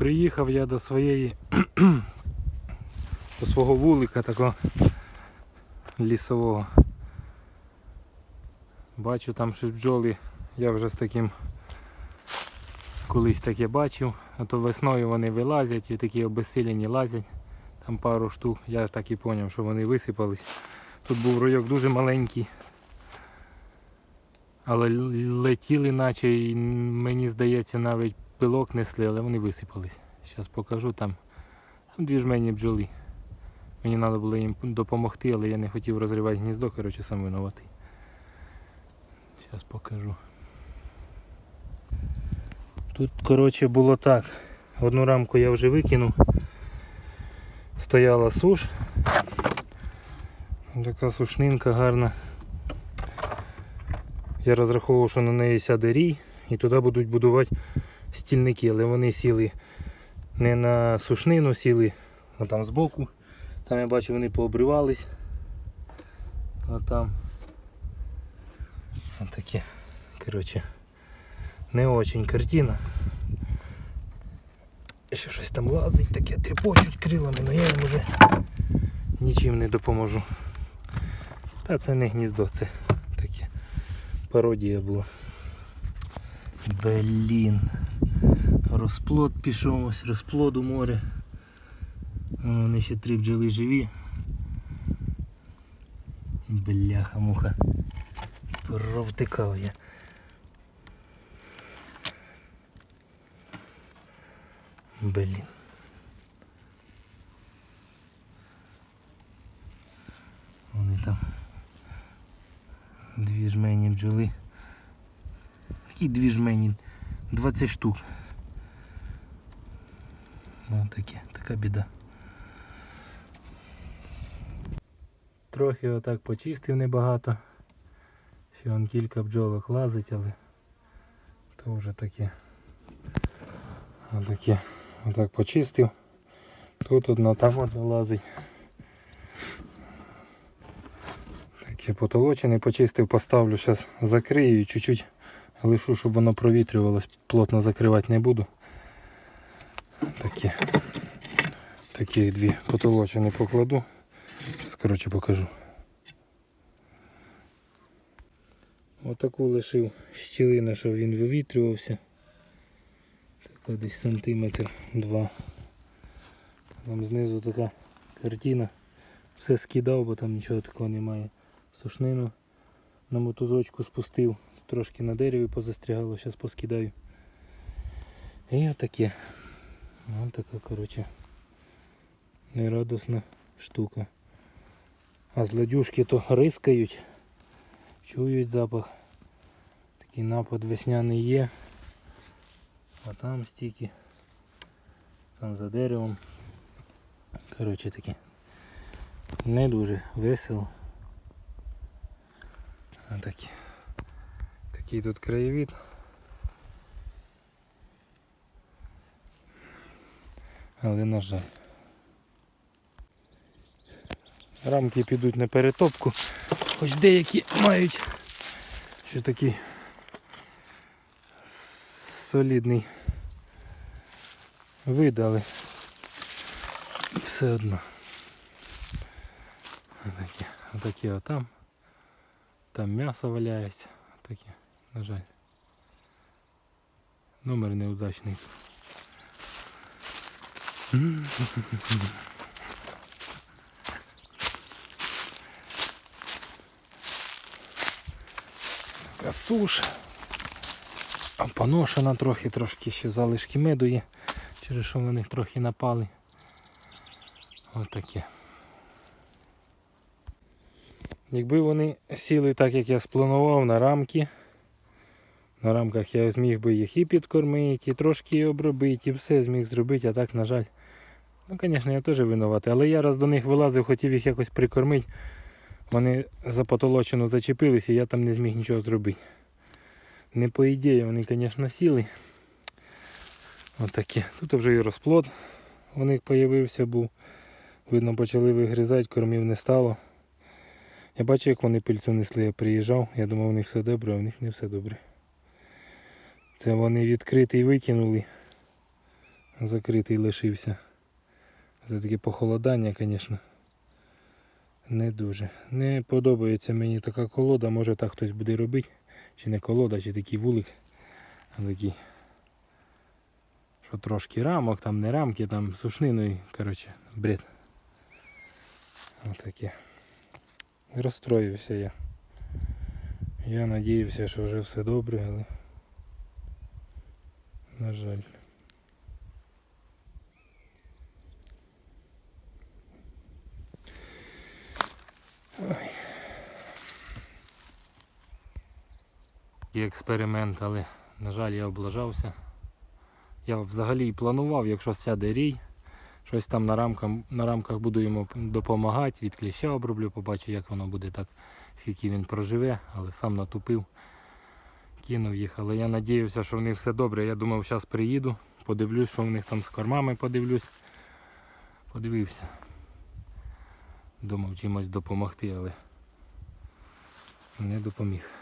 Приїхав я до своєї до свого вулика такого лісового. Бачу там щось бджоли. Я вже з таким колись таке бачив, а то весною вони вилазять і такі обезсилені лазять. Там пару штук. Я так і зрозумів, що вони висипались. Тут був ройок дуже маленький. Але летіли, наче і мені здається, навіть пилок несли, але вони висипались. Зараз покажу там. Там дві жмені бджоли. Мені треба було їм допомогти, але я не хотів розривати гніздо, коротше, сам винуватий. Зараз покажу. Тут, коротше, було так. Одну рамку я вже викинув. Стояла суш. Така сушнинка гарна. Я розраховував, що на неї сяде рій і туди будуть будувати стільники, але вони сіли не на сушнину, сіли а там збоку. Там я бачу вони пообривались. А там таке. Коротше, не очень картина. Ще щось там лазить, таке тріпочуть крилами, але я їм уже нічим не допоможу. Та це не гніздо, це таке пародія була. Блін. Розплод пішов, ось розплод у море. Ну, Вони ще три бджоли живі. Бляха муха. Провтикав я. Блін. Вони там дві жмені бджоли. Які дві жмені? 20 штук. Ну таке, така біда. Трохи отак почистив небагато. Ще вон кілька бджолок лазить, але то вже таке. Отаке. Отак почистив. Тут одна, там одна лазить. Таке потолочене почистив, поставлю, зараз закрию і чуть-чуть лишу, щоб воно провітрювалось, плотно закривати не буду. Такі, такі дві потолочені покладу. Зараз, коротше, покажу. Отаку лишив щілину, щоб він вивітрювався. Так десь сантиметр два. Там знизу така картина. Все скидав, бо там нічого такого немає. Сушнину на мотузочку спустив, трошки на дереві позастрягало, зараз поскидаю. І отаке. Ось така, коротше, нерадосна штука. А злодюшки то рискають, чують запах. Такий напад весняний є. А там стільки. Там за деревом. Коротше таке. Не дуже весело. А такі. Такий тут краєвид. Але на жаль. Рамки підуть на перетопку. Хоч деякі мають що такий солідний вид, але все одно. Отакі, отакі отам. Там м'ясо валяється. Таке, на жаль. Номер неудачний. Така суш. А поношена трохи, трошки ще залишки меду є, через що на них трохи напали. Отаке. Якби вони сіли так, як я спланував на рамки, на рамках я зміг би їх і підкормити, і трошки обробити, і все зміг зробити, а так, на жаль. Ну, звісно, я теж винуватий, але я раз до них вилазив, хотів їх якось прикормити. Вони за потолочину зачепилися і я там не зміг нічого зробити. Не по ідеї вони, звісно, сіли. Отакі. Тут вже і розплод у них з'явився був. Видно, почали вигризати, кормів не стало. Я бачу, як вони пильцю несли, я приїжджав, я думав, у них все добре, а у них не все добре. Це вони відкритий викинули. закритий лишився. Це таке похолодання, звісно. Не дуже. Не подобається мені така колода, може так хтось буде робити. Чи не колода, чи такий вулик. Такий. Що трошки рамок, там не рамки, там сушниною, коротше, бред. Отаке. Розстроївся я. Я надіявся, що вже все добре, але на жаль. Є експеримент, але, на жаль, я облажався. Я взагалі і планував, якщо сяде рій, щось там на рамках, на рамках буду йому допомагати, від кліща оброблю, побачу, як воно буде так, скільки він проживе, але сам натупив, кинув їх. Але я надіявся, що в них все добре. Я думав, зараз приїду, подивлюсь, що в них там з кормами подивлюсь. Подивився. Думав чимось допомогти, але не допоміг.